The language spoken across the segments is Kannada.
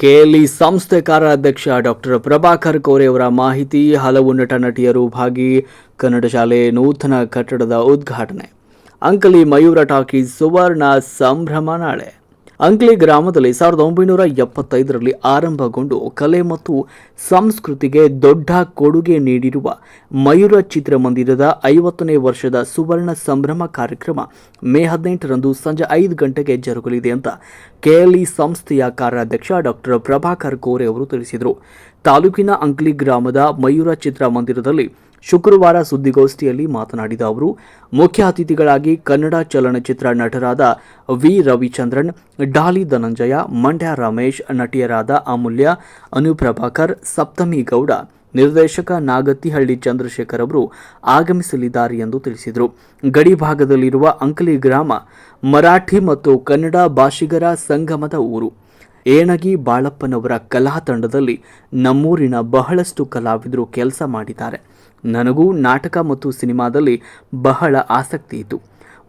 ಕೆಎಲ್ಇ ಸಂಸ್ಥೆ ಕಾರ್ಯಾಧ್ಯಕ್ಷ ಡಾಕ್ಟರ್ ಪ್ರಭಾಕರ್ ಕೋರೆ ಅವರ ಮಾಹಿತಿ, ಹಲವು ನಟ ನಟಿಯರು ಭಾಗಿ ಕನ್ನಡ ಶಾಲೆ ನೂತನ ಕಟ್ಟಡದ ಉದ್ಘಾಟನೆ. ಅಂಕಲಿ ಮಯೂರ ಟಾಕೀಸ್ ಸುವರ್ಣ ಸಂಭ್ರಮ ನಾಳೆ. ಅಂಕ್ಲಿ ಗ್ರಾಮದಲ್ಲಿ ಸಾವಿರದ ಒಂಬೈನೂರ ಎಪ್ಪತ್ತೈದರಲ್ಲಿ ಆರಂಭಗೊಂಡು ಕಲೆ ಮತ್ತು ಸಂಸ್ಕೃತಿಗೆ ದೊಡ್ಡ ಕೊಡುಗೆ ನೀಡಿರುವ ಮಯೂರ ಚಿತ್ರಮಂದಿರದ ಐವತ್ತನೇ ವರ್ಷದ ಸುವರ್ಣ ಸಂಭ್ರಮ ಕಾರ್ಯಕ್ರಮ ಮೇ ಹದಿನೆಂಟರಂದು ಸಂಜೆ ಐದು ಗಂಟೆಗೆ ಜರುಗಲಿದೆ ಅಂತ ಕೆಎಲ್ಇ ಸಂಸ್ಥೆಯ ಕಾರ್ಯಾಧ್ಯಕ್ಷ ಡಾಕ್ಟರ್ ಪ್ರಭಾಕರ್ ಕೋರೆ ಅವರು ತಿಳಿಸಿದರು. ತಾಲೂಕಿನ ಅಂಕ್ಲಿ ಗ್ರಾಮದ ಮಯೂರ ಚಿತ್ರಮಂದಿರದಲ್ಲಿ ಶುಕ್ರವಾರ ಸುದ್ದಿಗೋಷ್ಠಿಯಲ್ಲಿ ಮಾತನಾಡಿದ ಅವರು, ಮುಖ್ಯ ಅತಿಥಿಗಳಾಗಿ ಕನ್ನಡ ಚಲನಚಿತ್ರ ನಟರಾದ ವಿ. ರವಿಚಂದ್ರನ್, ಡಾಲಿ ಧನಂಜಯ, ಮಂಡ್ಯ ರಮೇಶ್ ನಟಿಯರಾದ ಅಮೂಲ್ಯ, ಅನುಪ್ರಭಾಕರ್, ಸಪ್ತಮಿ ಗೌಡ, ನಿರ್ದೇಶಕ ನಾಗತಿಹಳ್ಳಿ ಚಂದ್ರಶೇಖರ್ ಅವರು ಆಗಮಿಸಲಿದ್ದಾರೆ ಎಂದು ತಿಳಿಸಿದರು. ಗಡಿ ಭಾಗದಲ್ಲಿರುವ ಅಂಕಲಿ ಗ್ರಾಮ, ಮರಾಠಿ ಮತ್ತು ಕನ್ನಡ ಭಾಷಿಗರ ಸಂಗಮದ ಊರು. ಏಣಗಿ ಬಾಳಪ್ಪನವರ ಕಲಾ ತಂಡದಲ್ಲಿ ನಮ್ಮೂರಿನ ಬಹಳಷ್ಟು ಕಲಾವಿದರು ಕೆಲಸ ಮಾಡಿದ್ದಾರೆ. ನನಗೂ ನಾಟಕ ಮತ್ತು ಸಿನಿಮಾದಲ್ಲಿ ಬಹಳ ಆಸಕ್ತಿ ಇತ್ತು.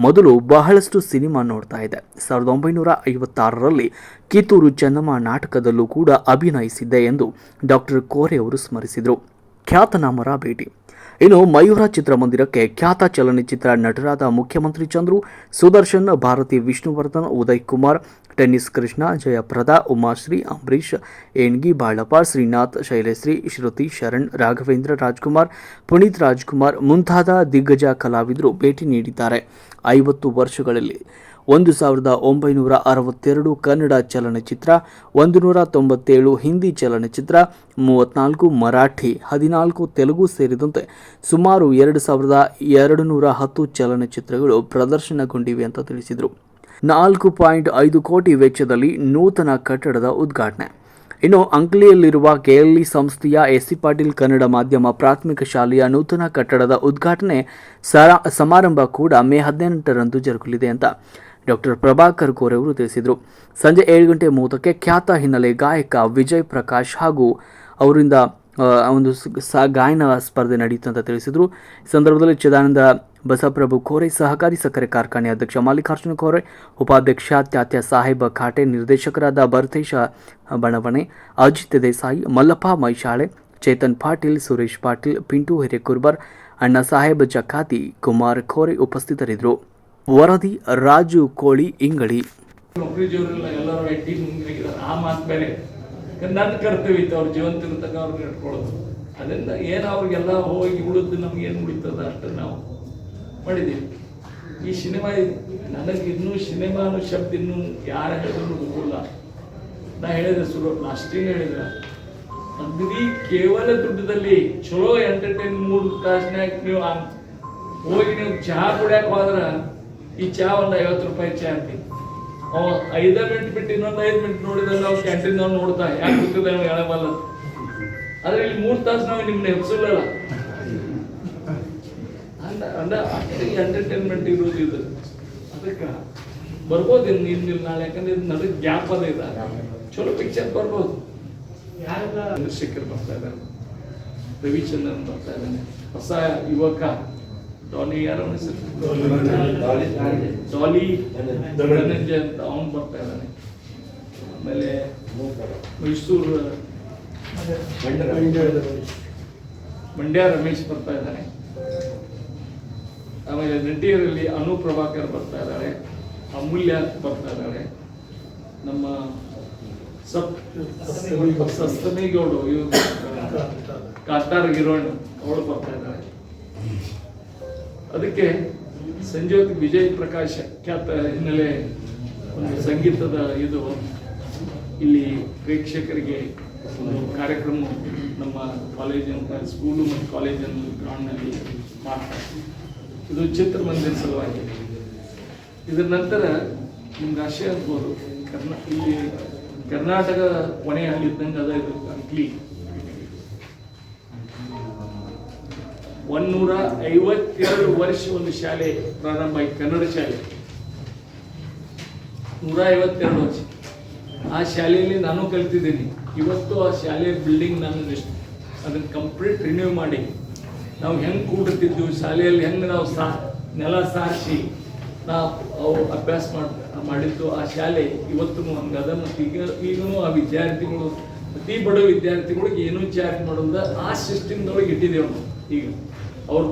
ಮೊದಲು ಬಹಳಷ್ಟು ಸಿನಿಮಾ ನೋಡ್ತಾ ಇದ್ದೆ. ಸಾವಿರದ ಒಂಬೈನೂರ ಐವತ್ತಾರರಲ್ಲಿ ಕಿತ್ತೂರು ಚೆನ್ನಮ್ಮ ನಾಟಕದಲ್ಲೂ ಕೂಡ ಅಭಿನಯಿಸಿದ್ದೆ ಎಂದು ಡಾಕ್ಟರ್ ಕೋರೆ ಅವರು ಸ್ಮರಿಸಿದರು. ಖ್ಯಾತನಾಮರ ಭೇಟಿ. ಇನ್ನು ಮಯೂರ ಚಿತ್ರಮಂದಿರಕ್ಕೆ ಖ್ಯಾತ ಚಲನಚಿತ್ರ ನಟರಾದ ಮುಖ್ಯಮಂತ್ರಿ ಚಂದ್ರು, ಸುದರ್ಶನ್, ಭಾರತಿ ವಿಷ್ಣುವರ್ಧನ್, ಉದಯ್ ಕುಮಾರ್, ಟೆನ್ನಿಸ್ ಕೃಷ್ಣ, ಜಯಪ್ರದ, ಉಮಾಶ್ರೀ ಅಂಬರೀಶ್ ಏಣ್ಗಿ ಬಾಳಪ್ಪ, ಶ್ರೀನಾಥ್, ಶೈಲಶ್ರೀ, ಶ್ರುತಿ ಶರಣ್, ರಾಘವೇಂದ್ರ ರಾಜ್ಕುಮಾರ್, ಪುನೀತ್ ರಾಜ್ಕುಮಾರ್ ಮುಂತಾದ ದಿಗ್ಗಜ ಕಲಾವಿದರು ಭೇಟಿ ನೀಡಿದ್ದಾರೆ. ಐವತ್ತು ವರ್ಷಗಳಲ್ಲಿ ಒಂದು ಸಾವಿರದ ಒಂಬೈನೂರ ಅರವತ್ತೆರಡು ಕನ್ನಡ ಚಲನಚಿತ್ರ ಒಂದು ನೂರ ತೊಂಬತ್ತೇಳು ಹಿಂದಿ ಚಲನಚಿತ್ರ, ಮೂವತ್ನಾಲ್ಕು ಮರಾಠಿ, ಹದಿನಾಲ್ಕು ತೆಲುಗು ಸೇರಿದಂತೆ ಸುಮಾರು ಎರಡು ಸಾವಿರದ ಎರಡು ನೂರ ಹತ್ತು ಚಲನಚಿತ್ರಗಳು ಪ್ರದರ್ಶನಗೊಂಡಿವೆ ಅಂತ ತಿಳಿಸಿದರು. ನಾಲ್ಕು ಪಾಯಿಂಟ್ ಐದು ಕೋಟಿ ವೆಚ್ಚದಲ್ಲಿ ನೂತನ ಕಟ್ಟಡದ ಉದ್ಘಾಟನೆ. ಇನ್ನು ಅಂಕ್ಲಿಯಲ್ಲಿರುವ ಕೆಎಲ್ಇ ಸಂಸ್ಥೆಯ ಎಸ್ಸಿ ಪಾಟೀಲ್ ಕನ್ನಡ ಮಾಧ್ಯಮ ಪ್ರಾಥಮಿಕ ಶಾಲೆಯ ನೂತನ ಕಟ್ಟಡದ ಉದ್ಘಾಟನೆ ಸರ ಸಮಾರಂಭ ಕೂಡ ಮೇ ಹದಿನೆಂಟರಂದು ಜರುಗಲಿದೆ ಅಂತ ಡಾಕ್ಟರ್ ಪ್ರಭಾಕರ್ ಕೋರೆ ಅವರು ತಿಳಿಸಿದರು. ಸಂಜೆ ಏಳು ಗಂಟೆ ಮೂವತ್ತಕ್ಕೆ ಖ್ಯಾತ ಹಿನ್ನೆಲೆ ಗಾಯಕ ವಿಜಯ್ ಪ್ರಕಾಶ್ ಹಾಗೂ ಅವರಿಂದ ಒಂದು ಗಾಯನ ಸ್ಪರ್ಧೆ ನಡೆಯಿತು ಅಂತ ತಿಳಿಸಿದರು. ಈ ಸಂದರ್ಭದಲ್ಲಿ ಚಿದಾನಂದ ಬಸಪ್ರಭು ಕೋರೆ, ಸಹಕಾರಿ ಸಕ್ಕರೆ ಕಾರ್ಖಾನೆ ಅಧ್ಯಕ್ಷ ಮಲ್ಲಿಕಾರ್ಜುನ ಕೋರೆ, ಉಪಾಧ್ಯಕ್ಷ ತ್ಯಾತ್ಯ ಸಾಹೇಬ ಖಾಟೆ, ನಿರ್ದೇಶಕರಾದ ಭರತೇಶ ಬಣವಣೆ, ಅಜಿತ್ ದೇಸಾಯಿ, ಮಲ್ಲಪ್ಪ ಮೈಶಾಳೆ, ಚೇತನ್ ಪಾಟೀಲ್, ಸುರೇಶ್ ಪಾಟೀಲ್, ಪಿಂಟು ಹಿರೇಕುರ್ಬರ್, ಅಣ್ಣ ಸಾಹೇಬ್ ಜಕಾತಿ ಕುಮಾರ್ ಖೋರೆ ಉಪಸ್ಥಿತರಿದ್ದರು. ವರದಿ, ರಾಜು ಕೋಳಿ ಇಂಗಳಿ ನೌಕರಿ ಎಲ್ಲರೂ ಐ ಟಿ ಆ ಮಾತು ಬೇರೆ ನನ್ನ ಕರ್ತವ್ಯ ಇತ್ತು. ಅವ್ರ ಜೀವಂತ ಇರ್ತಕ್ಕ ಅವ್ರನ್ನ ಇಟ್ಕೊಳ್ಳೋದು. ಅದರಿಂದ ಏನು ಅವ್ರಿಗೆಲ್ಲ ಹೋಗಿ ಉಳಿದು ನಮ್ಗೆ ಏನು ಉಳಿತದ ಅಷ್ಟು ನಾವು ಮಾಡಿದ್ದೀವಿ. ಈ ಸಿನಿಮಾ ನನಗೆ ಇನ್ನೂ ಸಿನಿಮಾ ಅನ್ನೋ ಶಬ್ದ ಇನ್ನೂ ಯಾರು ಹೇಳಿದ್ರು ಹೋಗಲ್ಲ ನಾ ಹೇಳಿದೆ ಶುರು ಲಾಸ್ಟಿಂಗ್ ಹೇಳಿದ್ರೆ ಅಗ್ರಿ ಕೇವಲ ದುಡ್ಡದಲ್ಲಿ ಚಲೋ ಎಂಟರ್ಟೈನ್ ಮೂರು ತಾಸಿನಾಗ ನೀವು ಹೋಗಿ ನೀವು ಚಹಾ ಕುಡಿಯಕ್ಕೆ ಹೋದ್ರ ಈ ಚಾ ಒಂದು ಐವತ್ತು ರೂಪಾಯಿ ಚಾ ಅಂತ. ಅವ ಐದ ಮಿನಿಟ್ ಬಿಟ್ಟು ಇನ್ನೊಂದು ಐದು ಮಿನಿಟ್ ನೋಡಿದ್ರೆ ನಾವು ಕ್ಯಾಂಟೀನ್ ನಾವು ನೋಡ್ತಾ ಯಾಕೆ ಗೊತ್ತಿದೆ ನಾವು ಹೇಳಬಲ್ಲ ಆದ್ರೆ ಇಲ್ಲಿ ಮೂರು ತಾಸು ನಾವು ನಿಮ್ನ ಎಬ್ಸಲ್ಲ ಅಂದ ಅಂದ ಅಷ್ಟು ಎಂಟರ್ಟೈನ್ಮೆಂಟ್ ಇರೋದು ಇದು. ಅದಕ್ಕೆ ಬರ್ಬೋದು ಇನ್ನು ಇನ್ನಿಲ್ಲ ನಾಳೆ ಯಾಕಂದ್ರೆ ಇದು ನನಗೆ ಗ್ಯಾಪ್ ಅದ ಇದೆ. ಚಲೋ ಪಿಕ್ಚರ್ ಬರ್ಬೋದು. ಚಂದ್ರಶೇಖರ್ ಬರ್ತಾ ಇದ್ದಾರೆ ರವಿಚಂದ್ರನ್ ಬರ್ತಾ ಇದ್ದಾನೆ ಹೊಸ ಯುವಕ. ಡಾಲಿ ಯಾರ? ಡಾಲಿ ಧನಂಜಯ. ಅಂತ ಅವನು ಬರ್ತಾ ಇದ್ದಾನೆ. ಆಮೇಲೆ ಮೈಸೂರು ಮಂಡ್ಯ. ರಮೇಶ್ ಬರ್ತಾ ಇದ್ದಾನೆ. ಆಮೇಲೆ ನಟಿಯರಲ್ಲಿ ಅನು ಪ್ರಭಾಕರ್ ಬರ್ತಾ ಇದ್ದಾರೆ ಅಮೂಲ್ಯ ಬರ್ತಾ ಇದ್ದಾರೆ ನಮ್ಮ ಸಪ್ ಸಸ್ತಮೇಗೌಡು ಇವರು ಕಾತಾರ್. ಗಿರೋಣ್ ಅವಳು ಬರ್ತಾ ಇದ್ದಾರೆ ಅದಕ್ಕೆ ಸಂಜೆ ಹೊತ್ತಿಗೆ ವಿಜಯ್ ಪ್ರಕಾಶ್ ಖ್ಯಾತ ಹಿನ್ನೆಲೆ ಒಂದು ಸಂಗೀತದ ಇದು ಇಲ್ಲಿ ಪ್ರೇಕ್ಷಕರಿಗೆ ಒಂದು ಕಾರ್ಯಕ್ರಮ ನಮ್ಮ ಕಾಲೇಜಿನ ಸ್ಕೂಲು ಮತ್ತು ಕಾಲೇಜಿನ ಗ್ರೌಂಡ್ನಲ್ಲಿ ಮಾಡ್ತಾರೆ. ಇದು ಚಿತ್ರಮಂದಿರ ಸಲುವಾಗಿ. ಇದರ ನಂತರ ನಿಮ್ಗೆ ಆಶಯ ಅನ್ಬೋದು ಕರ್ನಾ ಇಲ್ಲಿ ಕರ್ನಾಟಕ ಕೊನೆಯ ಅದ ಇದು ಅಂಕ್ಲಿ ಒಂದೂರ ಐವತ್ತೆರಡು ವರ್ಷ ಒಂದು ಶಾಲೆ ಪ್ರಾರಂಭ ಆಯ್ತು, ಕನ್ನಡ ಶಾಲೆ. ನೂರ ಐವತ್ತೆರಡು ವರ್ಷ. ಆ ಶಾಲೆಯಲ್ಲಿ ನಾನು ಕಲ್ತಿದ್ದೀನಿ. ಇವತ್ತು ಆ ಶಾಲೆ ಬಿಲ್ಡಿಂಗ್ ನಾನು ಅದನ್ನ ಕಂಪ್ಲೀಟ್ ರಿನ್ಯೂ ಮಾಡಿ. ನಾವು ಹೆಂಗೆ ಕೂಡಿರ್ತಿದ್ವಿ ಶಾಲೆಯಲ್ಲಿ ಹೆಂಗೆ ನಾವು ಸಾ, ನೆಲ ಸಾರಿಸಿ ನಾವು ಅವು ಅಭ್ಯಾಸ ಮಾಡ್, ಮಾಡಿದ್ದು ಆ ಶಾಲೆ ಇವತ್ತು ಹಂಗದ ಮತ್ತು ಈಗ ಈಗಲೂ ಆ ವಿದ್ಯಾರ್ಥಿಗಳು, ಅತಿ ಬಡ ವಿದ್ಯಾರ್ಥಿಗಳಿಗೆ ಏನೂ ಚಾರ್ಜ್ ಮಾಡೋದ ಆ ಸಿಸ್ಟಮ್ದೊಳಗೆ ಇಟ್ಟಿದ್ದೇವೆ ನಾವು ಈಗ. ಅವ್ರು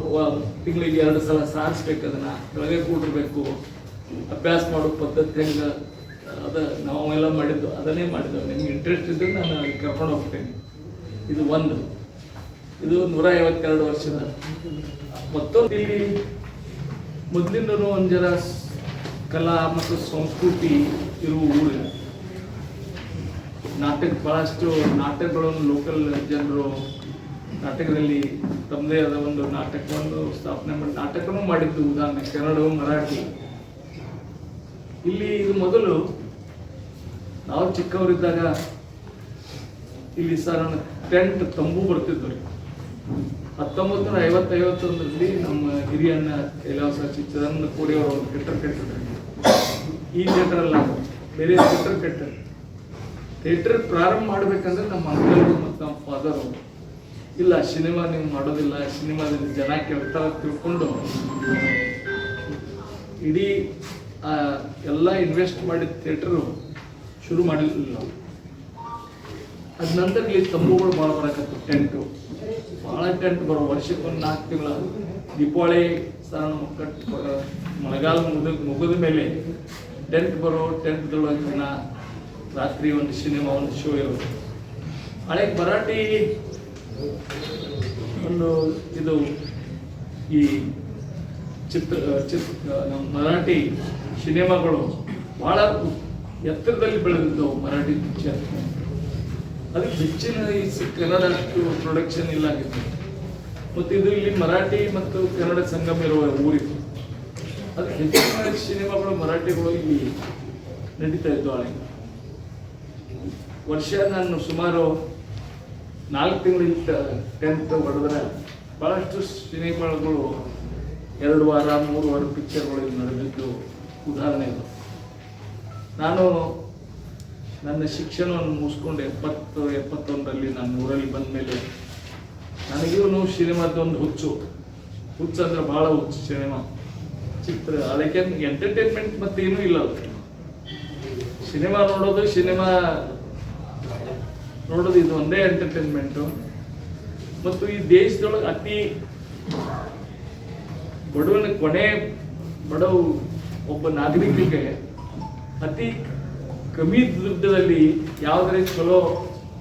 ತಿಂಗಳಿಗೆ ಎರಡು ಸಲ ಸಾರಿಸ್ಬೇಕು ಅದನ್ನು ಕೆಳಗೆ ಕೂಡಿರ್ಬೇಕು. ಅಭ್ಯಾಸ ಮಾಡೋ ಪದ್ಧತಿ ಹೆಂಗೆ, ಅದ ನಾವೆಲ್ಲ ಮಾಡಿದ್ದು, ಅದನ್ನೇ ಮಾಡಿದ್ದೆವು ನಿಮ್ಗೆ ಇಂಟ್ರೆಸ್ಟ್ ಇದ್ದರೆ ನಾನು ಕರ್ಕೊಂಡು ಹೋಗ್ತೇನೆ. ಇದು ಒಂದು. ಇದು ನೂರ ಐವತ್ತೆರಡು ವರ್ಷದ. ಮತ್ತೊಂದು ಇಲ್ಲಿ ಮೊದಲಿಂದನೂ ಒಂದು ಜನ ಕಲಾ ಮತ್ತು ಸಂಸ್ಕೃತಿ ಇರುವ ಊರಿನ. ನಾಟಕ ಭಾಳಷ್ಟು ನಾಟಕಗಳನ್ನು ಲೋಕಲ್ ಜನರು ನಾಟಕದಲ್ಲಿ ತಮ್ಮದೇ ಆದ ಒಂದು ನಾಟಕವನ್ನು ಸ್ಥಾಪನೆ ಮಾಡಿ, ನಾಟಕನೂ ಮಾಡಿದ್ದು ಉದಾಹರಣೆ ಕನ್ನಡ ಮರಾಠಿ. ಇಲ್ಲಿ ಇದು ಮೊದಲು ನಾವು ಚಿಕ್ಕವರಿದ್ದಾಗ ಇಲ್ಲಿ ಸರ್ ಟೆಂಟ್ ತಂಬು ಬರ್ತಿದ್ವು ರೀ ಹತ್ತೊಂಬತ್ತು ನೂರ ಐವತ್ತೈವತ್ತೊಂದರಲ್ಲಿ ನಮ್ಮ ಹಿರಿಯಣ್ಣ ಕೈಲಾಸ ಚಿತ್ರನ್ನ ಕೂಡಿ ಅವರು ಒಂದು ಥಿಯೇಟರ್ ಕಟ್ಟಿದ್ರು. ಈ ಥಿಯೇಟರ್ ಅಲ್ಲ ಬೇರೆ ಥಿಯೇಟರ್ ಕಟ್ಟಾರೆ ಥಿಯೇಟರ್ ಪ್ರಾರಂಭ ಮಾಡ್ಬೇಕಂದ್ರೆ ನಮ್ಮ ಅಂಕಲ್ ಮತ್ತು ನಮ್ಮ ಫಾದರ್ ಇಲ್ಲ, ಸಿನಿಮಾ ನೀವು ಮಾಡೋದಿಲ್ಲ, ಸಿನಿಮಾದಲ್ಲಿ ಜನ ಕೇಳ್ತಾರ ತಿಳ್ಕೊಂಡು, ಇಡೀ ಎಲ್ಲ ಇನ್ವೆಸ್ಟ್ ಮಾಡಿದ ಥಿಯೇಟರು ಶುರು ಮಾಡಿರಲಿಲ್ಲ ನಾವು. ಅದ ನಂತರ ಇಲ್ಲಿ ತಂಬುಗಳು ಭಾಳ ಬರಕತ್ತು ಟೆಂಟು ಭಾಳ ಟೆಂಟ್ ಬರೋ ವರ್ಷಕ್ಕೊಂದು ನಾಲ್ಕು ತಿಂಗಳ ದೀಪಾವಳಿ ಸ್ನಾನ ಕಟ್ ಮಳೆಗಾಲ ಮುಗಿದ ಮುಗಿದ ಮೇಲೆ ಟೆಂಟ್ ಬರೋ ಟೆಂಟ್ದೊಳಗೆ ದಿನ ರಾತ್ರಿ ಒಂದು ಸಿನಿಮಾ, ಒಂದು ಶೋ ಇರೋದು ಹಳೆ ಮರಾಠಿ ಒಂದು ಇದು ಈ ಚಿತ್ರ ಚಿತ್ರ ನಮ್ಮ ಮರಾಠಿ ಸಿನಿಮಾಗಳು ಭಾಳ ಎತ್ತರದಲ್ಲಿ ಬೆಳೆದಿದ್ದವು ಮರಾಠಿ ಪಿಕ್ಚರ್ ಅದಕ್ಕೆ ಹೆಚ್ಚಿನ ಈ ಕನ್ನಡ ಪ್ರೊಡಕ್ಷನ್ ಇಲ್ಲ ಆಗಿತ್ತು ಮತ್ತು ಇದು ಇಲ್ಲಿ ಮರಾಠಿ ಮತ್ತು ಕನ್ನಡ ಸಂಗಮ ಇರುವ ಊರಿತ್ತು. ಅದಕ್ಕೆ ಹೆಚ್ಚಿನ ಸಿನಿಮಾಗಳು ಮರಾಠಿಗಳು ಇಲ್ಲಿ ನಡೀತಾ ಇದ್ದವು ವರ್ಷ ನಾನು ಸುಮಾರು ನಾಲ್ಕು ತಿಂಗಳಿಂದ ಟೆಂತ್ ಹೊಡೆದ್ರೆ ಭಾಳಷ್ಟು ಸಿನಿಮಾಗಳು ಎರಡು ವಾರ, ಮೂರು ವಾರ ಪಿಕ್ಚರ್ಗಳು ಇಲ್ಲಿ ನಡೆದಿದ್ದು ಉದಾಹರಣೆ ಇದು. ನಾನು ನನ್ನ ಶಿಕ್ಷಣವನ್ನು ಮುಗಿಸ್ಕೊಂಡು ಎಪ್ಪತ್ತು, ಎಪ್ಪತ್ತೊಂದರಲ್ಲಿ ನಾನು ಊರಲ್ಲಿ ಬಂದ ಮೇಲೆ ನನಗೂ ಸಿನಿಮಾದೊಂದು ಹುಚ್ಚು. ಹುಚ್ಚು ಅಂದರೆ ಭಾಳ ಹುಚ್ಚು ಸಿನಿಮಾ. ಚಿತ್ರ, ಅದಕ್ಕೆ ಎಂಟರ್ಟೈನ್ಮೆಂಟ್ ಮತ್ತೇನೂ ಇಲ್ಲ ಸಿನಿಮಾ ನೋಡೋದು, ಸಿನಿಮಾ ನೋಡೋದು ಇದು ಒಂದೇ ಎಂಟರ್ಟೈನ್ಮೆಂಟು ಮತ್ತು ಈ ದೇಶದೊಳಗೆ ಅತಿ ಬಡವನ ಕೊನೆ ಬಡವು ಒಬ್ಬ ನಾಗರಿಕರಿಗೆ ಅತಿ ಕಮ್ಮಿ ದುಡ್ಡದಲ್ಲಿ ಯಾವುದೇ ಚಲೋ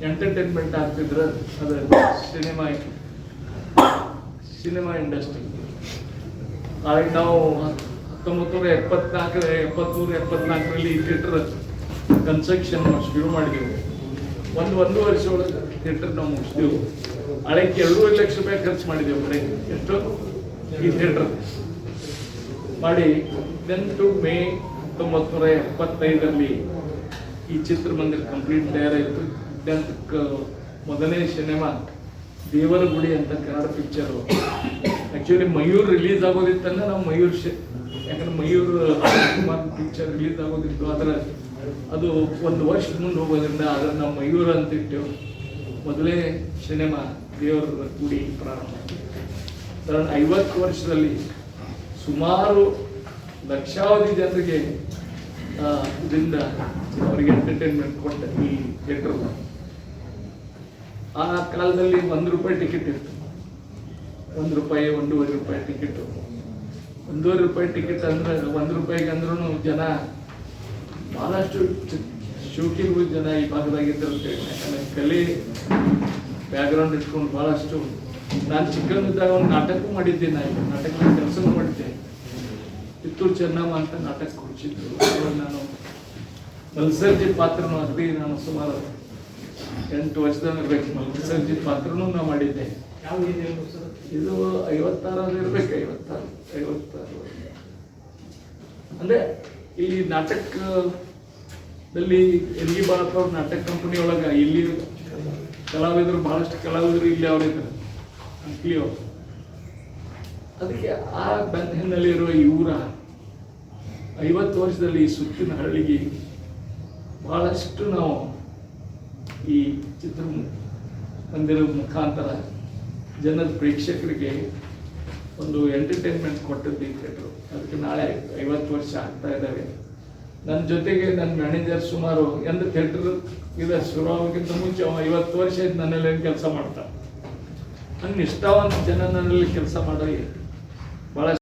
ಎಂಟರ್ಟೈನ್ಮೆಂಟ್ ಆಗ್ತಿದ್ರೆ ಅದು ಸಿನಿಮಾ ಸಿನಿಮಾ ಇಂಡಸ್ಟ್ರಿ ಆಗ ನಾವು ಹತ್ತೊಂಬತ್ತು ನೂರ ಎಪ್ಪತ್ನಾಲ್ಕರ, ಎಪ್ಪತ್ಮೂರು, ಎಪ್ಪತ್ನಾಲ್ಕರಲ್ಲಿ ಥಿಯೇಟರ್ ಕನ್ಸ್ಟ್ರಕ್ಷನ್ ಶುರು ಮಾಡಿದೆವು. ಒಂದು ಒಂದು ವರ್ಷ ಥಿಯೇಟರ್ ನಾವು ಮುಗಿಸ್ತೀವಿ. ಹಳೆಗೆ ಎರಡೂವರೆ ಲಕ್ಷ ರೂಪಾಯಿ ಖರ್ಚು ಮಾಡಿದೆವು ಕಡೆ ಎಷ್ಟು ಈ ಥಿಯೇಟರ್. ಮಾಡಿ ದೆನ್ ಟು ಮೇ ಹತ್ತೊಂಬತ್ತು ನೂರ ಎಪ್ಪತ್ತೈದರಲ್ಲಿ ಈ ಚಿತ್ರಮಂದಿರ ಕಂಪ್ಲೀಟ್ ತಯಾರಾಯಿತು. ದೆನ್ ಮೊದಲನೇ ಸಿನಿಮಾ ದೇವರ ಗುಡಿ ಅಂತ Kannada picture actually Mayur release ಆಗೋದಿತ್ತಂದ್ರೆ ನಾವು ಮಯೂರ್ ಶೆ ಯಾಕಂದ್ರೆ ಮಯೂರ್ ಪಿಕ್ಚರ್ ರಿಲೀಸ್ ಆಗೋದಿತ್ತು. ಅದರ ಅದು ಒಂದು ವರ್ಷ ಮುಂದೆ ಹೋಗೋದ್ರಿಂದ ಅದನ್ನು ಮಯೂರ್ ಅಂತ ಇಟ್ಟೆವು ಮೊದಲೇ ಸಿನಿಮಾ ದೇವರ ಕೂಡಿ ಪ್ರಾರಂಭ. ಕಾರಣ ಐವತ್ತು ವರ್ಷದಲ್ಲಿ ಸುಮಾರು ಲಕ್ಷಾವಧಿ ಜನರಿಗೆ ಇದರಿಂದ ಅವರಿಗೆ ಎಂಟರ್ಟೈನ್ಮೆಂಟ್ ಕೊಟ್ಟ ಈ ಥಿಯೇಟರ್ ಆ ಕಾಲದಲ್ಲಿ ಒಂದು ರೂಪಾಯಿ ಟಿಕೆಟ್ ಇತ್ತು. ಒಂದು ರೂಪಾಯಿ, ಒಂದೂವರೆ ರೂಪಾಯಿ ಟಿಕೆಟ್ ಒಂದೂವರೆ ರೂಪಾಯಿ ಟಿಕೆಟ್ ಅಂದ್ರೆ ಒಂದು ರೂಪಾಯಿಗೆ ಅಂದ್ರೂ ಜನ ಬಹಳಷ್ಟು ಶೂಟಿಂಗ್ ಜನ ಈ ಭಾಗದಾಗಿದ್ದರು ಯಾಕಂದ್ರೆ ಕಲೆ ಬ್ಯಾಕ್ಗ್ರೌಂಡ್ ಇಟ್ಕೊಂಡು ಬಹಳಷ್ಟು ನಾನು ಚಿಕ್ಕಂದಿದ್ದಾಗ ಒಂದು ನಾಟಕ ಮಾಡಿದ್ದೆ ನಾನು. ನಾಟಕ ಕೆಲಸ ಮಾಡಿದ್ದೆ. ಕಿತ್ತೂರು ಚೆನ್ನಮ್ಮ ಅಂತ ನಾಟಕ ಕೊಡಿಸಿದ್ರು. ನಾನು ಮಲ್ಸರ್ಜಿ ಪಾತ್ರನೂ ಅಗದಿ ನಾನು ಸುಮಾರು ಎಂಟು ವರ್ಷದಾಗ ಇರ್ಬೇಕು. ಮಲ್ಸರ್ಜಿ ಪಾತ್ರನೂ ನಾನು ಮಾಡಿದ್ದೆ. ಇದು ಐವತ್ತಾರು ಇರ್ಬೇಕು ಐವತ್ತಾರು ಐವತ್ತಾರು. ಅಂದ್ರೆ ಇಲ್ಲಿ ನಾಟಕದಲ್ಲಿ ಎಲ್ಲಿ ಬಾಳಪ್ಪ ನಾಟಕ ಕಂಪನಿ ಒಳಗ ಇಲ್ಲಿ ಕಲಾವಿದರು ಬಹಳಷ್ಟು ಕಲಾವಿದರು ಇಲ್ಲಿ ಅವರಿದ್ರು ಅಂಕ್ಲಿ ಅವರು. ಅದಕ್ಕೆ ಆ ಬೆನ್ನ ಇವರ ಐವತ್ತು ವರ್ಷದಲ್ಲಿ ಈ ಸುತ್ತಿನ ಹಳ್ಳಿಗೆ ಬಹಳಷ್ಟು ನಾವು ಈ ಚಿತ್ರ ಮುಖಾಂತರ ಜನರ ಪ್ರೇಕ್ಷಕರಿಗೆ ಒಂದು ಎಂಟರ್ಟೈನ್ಮೆಂಟ್ ಕೊಟ್ಟದ್ದು ಈ ಥಿಯೇಟ್ರು ಅದಕ್ಕೆ ನಾಳೆ ಐವತ್ತು ವರ್ಷ ಆಗ್ತಾ ಇದ್ದಾವೆ. ನನ್ನ ಜೊತೆಗೆ ನನ್ನ ಮ್ಯಾನೇಜರ್ ಸುಮಾರು ಎಂದ ಥಿಯೇಟರ್ ಇದೆ ಶುರುವಾಗಕ್ಕಿಂತ ಮುಂಚೆ ಅವ ಐವತ್ತು ವರ್ಷ ಇದ್ದು ನನ್ನಲ್ಲಿ ಕೆಲಸ ಮಾಡ್ತಾ. ನನ್ನ ಇಷ್ಟವಂತ ಜನ ನನ್ನಲ್ಲಿ ಕೆಲಸ ಮಾಡೋ ಭಾಳ